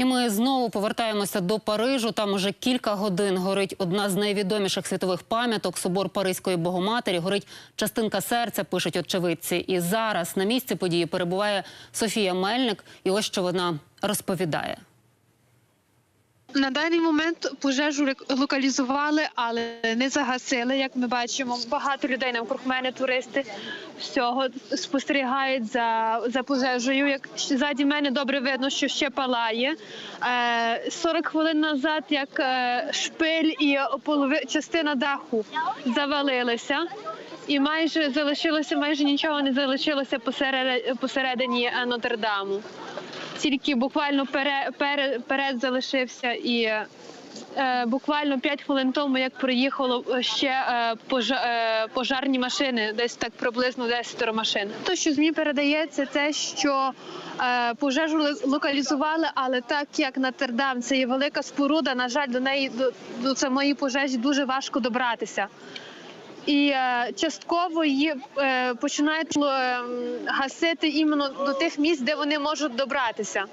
І ми знову повертаємося до Парижу. Там уже кілька годин горить одна з найвідоміших світових пам'яток собор Паризької Богоматері. Горить частинка серця, пишуть очевидці. І зараз на місці події перебуває Софія Мельник. І ось що вона розповідає. На даний момент пожежу локалізували, але не загасили. Як ми бачимо, багато людей навкруг мене, туристи всього спостерігають за, за пожежею. Як ззаді мене добре видно, що ще палає. Е, 40 хвилин назад, як е, шпиль і полови, частина даху завалилися. І майже залишилося, майже нічого не залишилося посередині е, Нотр-Даму тільки буквально пере, пере, перед залишився і е, буквально 5 хвилин тому, як приїхало ще е, пожа, е, пожарні машини, десь так приблизно 10 машин. То, що ЗМІ передається, це що пожежу ли- локалізували, але так як Натердам це є велика споруда, на жаль, до неї до, до самої пожежі дуже важко добратися. І е, частково її е, починають гасити іменно до тих місць, де вони можуть добратися.